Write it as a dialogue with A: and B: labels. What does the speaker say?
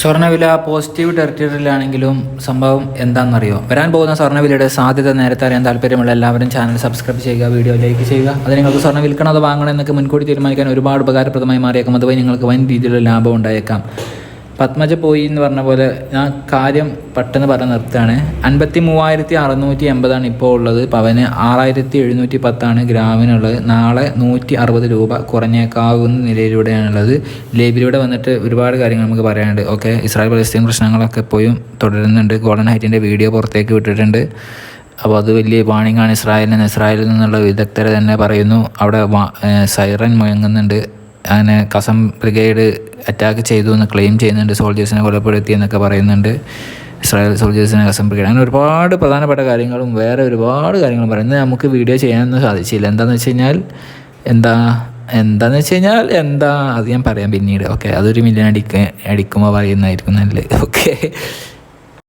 A: സ്വർണവില പോസിറ്റീവ് ടെറിറ്ററിയിലാണെങ്കിലും സംഭവം എന്താണെന്നറിയോ? വരാൻ പോകുന്ന സ്വർണവിലയുടെ സാധ്യത നേരത്തെ അറിയാൻ താല്പര്യമുള്ള എല്ലാവരും ചാനൽ സബ്സ്ക്രൈബ് ചെയ്യുക വീഡിയോ ലൈക്ക് ചെയ്യുക. അത് നിങ്ങൾക്ക് സ്വർണ വിൽക്കണം അത് വാങ്ങണം എന്നൊക്കെ മുൻകൂട്ടി തീരുമാനിക്കാൻ ഒരുപാട് ഉപകാരപ്രദമായി മാറിയേക്കാം. അതുവഴി നിങ്ങൾക്ക് വൻ രീതിയിലുള്ള ലാഭം ഉണ്ടായേക്കാം. പത്മജ പോയി എന്ന് പറഞ്ഞ പോലെ ഞാൻ കാര്യം പെട്ടെന്ന് പറഞ്ഞ് നിർത്തുകയാണ്. അൻപത്തി മൂവായിരത്തി അറുന്നൂറ്റി എൺപതാണ് ഇപ്പോൾ ഉള്ളത്. പവന് ആറായിരത്തി എഴുന്നൂറ്റി പത്താണ് ഗ്രാമിനുള്ളത്. നാളെ നൂറ്റി അറുപത് രൂപ കുറഞ്ഞേക്കാവുന്ന നിലയിലൂടെയാണുള്ളത്. ലേബിലൂടെ വന്നിട്ട് ഒരുപാട് കാര്യങ്ങൾ നമുക്ക് പറയാനുണ്ട്. ഓക്കെ ഇസ്രായേൽ പലസ്തീൻ പ്രശ്നങ്ങളൊക്കെ ഇപ്പോഴും തുടരുന്നുണ്ട്. ഗോൾഡൻ ഹൈറ്റിന്റെ വീഡിയോ പുറത്തേക്ക് വിട്ടിട്ടുണ്ട്. അപ്പോൾ അത് വലിയ വാണിംഗ് ആണ്. ഇസ്രായേലിന് ഇസ്രായേലിൽ നിന്നുള്ള വിദഗ്ധരെ തന്നെ പറയുന്നു. അവിടെ സൈറൻ മുഴങ്ങുന്നുണ്ട്. അങ്ങനെ കസം ബ്രിഗേഡ് അറ്റാക്ക് ചെയ്തു എന്ന് ക്ലെയിം ചെയ്യുന്നുണ്ട്. സോൾജേഴ്സിനെ കൊലപ്പെടുത്തി എന്നൊക്കെ പറയുന്നുണ്ട്. ഇസ്രായേൽ സോൾജേഴ്സിനെ കസം ബ്രിഗേഡ്. അങ്ങനെ ഒരുപാട് പ്രധാനപ്പെട്ട കാര്യങ്ങളും വേറെ ഒരുപാട് കാര്യങ്ങളും പറയുന്നത് നമുക്ക് വീഡിയോ ചെയ്യാനൊന്നും സാധിച്ചില്ല. എന്താണെന്ന് വെച്ച് കഴിഞ്ഞാൽ എന്താ എന്താന്ന് വെച്ച് കഴിഞ്ഞാൽ എന്താ അത് ഞാൻ പറയാം പിന്നീട്. ഓക്കെ അതൊരു മില്യൺ അടിക്ക് അടിക്കുമ്പോൾ പറയുന്നതായിരിക്കും നല്ലത്. ഓക്കെ